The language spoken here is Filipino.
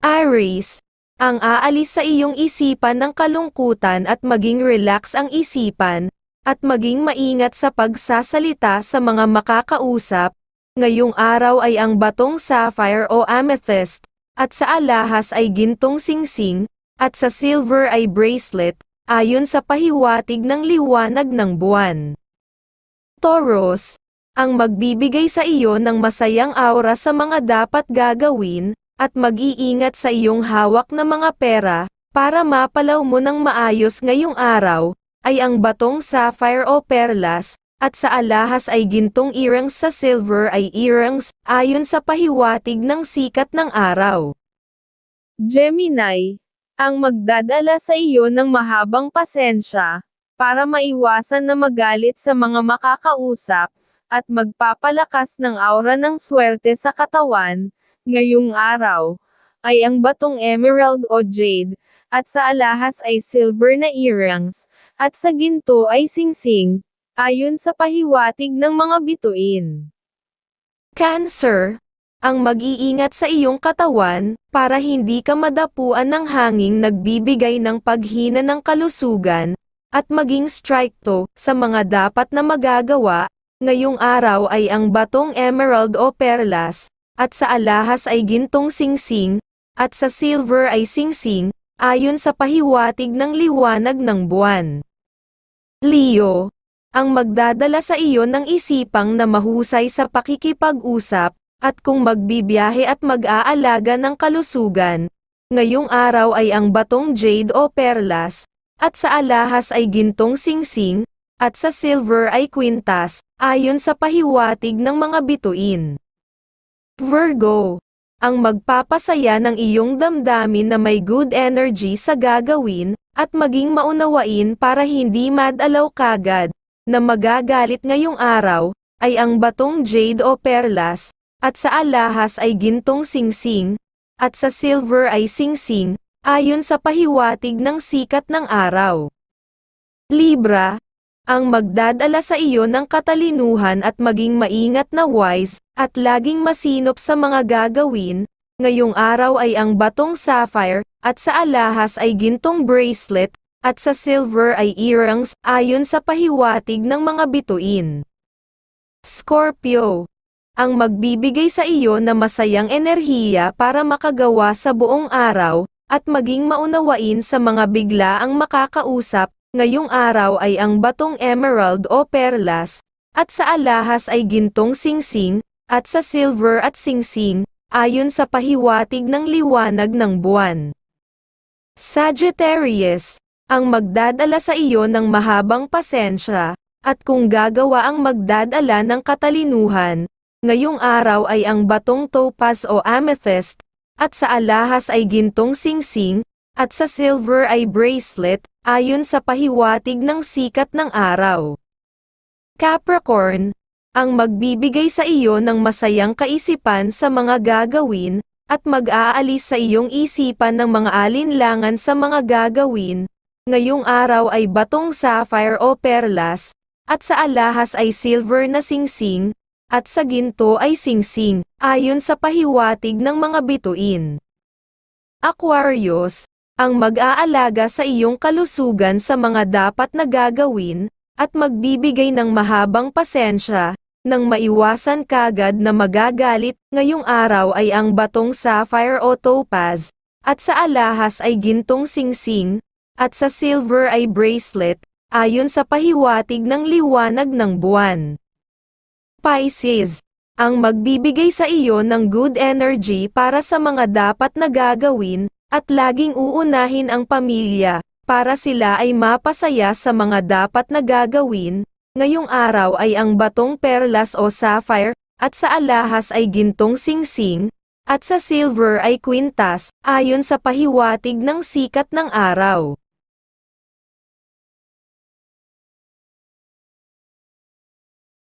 Aries, ang aalis sa iyong isipan ng kalungkutan at maging relax ang isipan, at maging maingat sa pagsasalita sa mga makakausap, ngayong araw ay ang batong sapphire o amethyst, at sa alahas ay gintong singsing, at sa silver ay bracelet, ayon sa pahiwatig ng liwanag ng buwan. Taurus, ang magbibigay sa iyo ng masayang aura sa mga dapat gagawin, at mag-iingat sa iyong hawak na mga pera, para mapalaw mo ng maayos ngayong araw, ay ang batong sapphire o perlas, at sa alahas ay gintong earrings sa silver ay earrings, ayon sa pahiwatig ng sikat ng araw. Gemini, ang magdadala sa iyo ng mahabang pasensya, para maiwasan na magalit sa mga makakausap, at magpapalakas ng aura ng swerte sa katawan, ngayong araw, ay ang batong emerald o jade, at sa alahas ay silver na earrings, at sa ginto ay singsing, ayon sa pahiwatig ng mga bituin. Cancer, ang mag-iingat sa iyong katawan, para hindi ka madapuan ng hanging nagbibigay ng paghina ng kalusugan, at maging strikto sa mga dapat na magagawa, ngayong araw ay ang batong emerald o perlas, at sa alahas ay gintong singsing, at sa silver ay singsing, ayon sa pahiwatig ng liwanag ng buwan. Leo, ang magdadala sa iyo ng isipang na mahusay sa pakikipag-usap, at kung magbibiyahe at mag-aalaga ng kalusugan, ngayong araw ay ang batong jade o perlas, at sa alahas ay gintong singsing, at sa silver ay kwintas, ayon sa pahiwatig ng mga bituin. Virgo, ang magpapasaya ng iyong damdamin na may good energy sa gagawin, at maging maunawain para hindi madalaw kagad, na magagalit ngayong araw, ay ang batong jade o perlas, at sa alahas ay gintong singsing, at sa silver ay singsing, ayon sa pahiwatig ng sikat ng araw. Libra, ang magdadala sa iyo ng katalinuhan at maging maingat na wise, at laging masinop sa mga gagawin, ngayong araw ay ang batong sapphire, at sa alahas ay gintong bracelet, at sa silver ay earrings, ayon sa pahiwatig ng mga bituin. Scorpio, ang magbibigay sa iyo na masayang enerhiya para makagawa sa buong araw, at maging maunawain sa mga biglaang makakausap, Ngayong araw ay ang batong emerald o perlas, at sa alahas ay gintong singsing, at sa silver at singsing, ayon sa pahiwatig ng liwanag ng buwan. Sagittarius, ang magdadala sa iyo ng mahabang pasensya, at kung gagawa ang magdadala ng katalinuhan, ngayong araw ay ang batong topaz o amethyst, at sa alahas ay gintong singsing, at sa silver ay bracelet, ayon sa pahiwatig ng sikat ng araw. Capricorn, ang magbibigay sa iyo ng masayang kaisipan sa mga gagawin, at mag-aalis sa iyong isipan ng mga alinlangan sa mga gagawin, ngayong araw ay batong sapphire o perlas, at sa alahas ay silver na singsing, at sa ginto ay singsing, ayon sa pahiwatig ng mga bituin. Aquarius, ang mag-aalaga sa iyong kalusugan sa mga dapat na gagawin, at magbibigay ng mahabang pasensya, nang maiwasan kagad na magagalit, ngayong araw ay ang batong sapphire o topaz, at sa alahas ay gintong singsing, at sa silver ay bracelet, ayon sa pahiwatig ng liwanag ng buwan. Pisces, ang magbibigay sa iyo ng good energy para sa mga dapat na gagawin, at laging uunahin ang pamilya, para sila ay mapasaya sa mga dapat na gagawin, ngayong araw ay ang batong perlas o sapphire, at sa alahas ay gintong singsing, at sa silver ay kwintas, ayon sa pahiwatig ng sikat ng araw.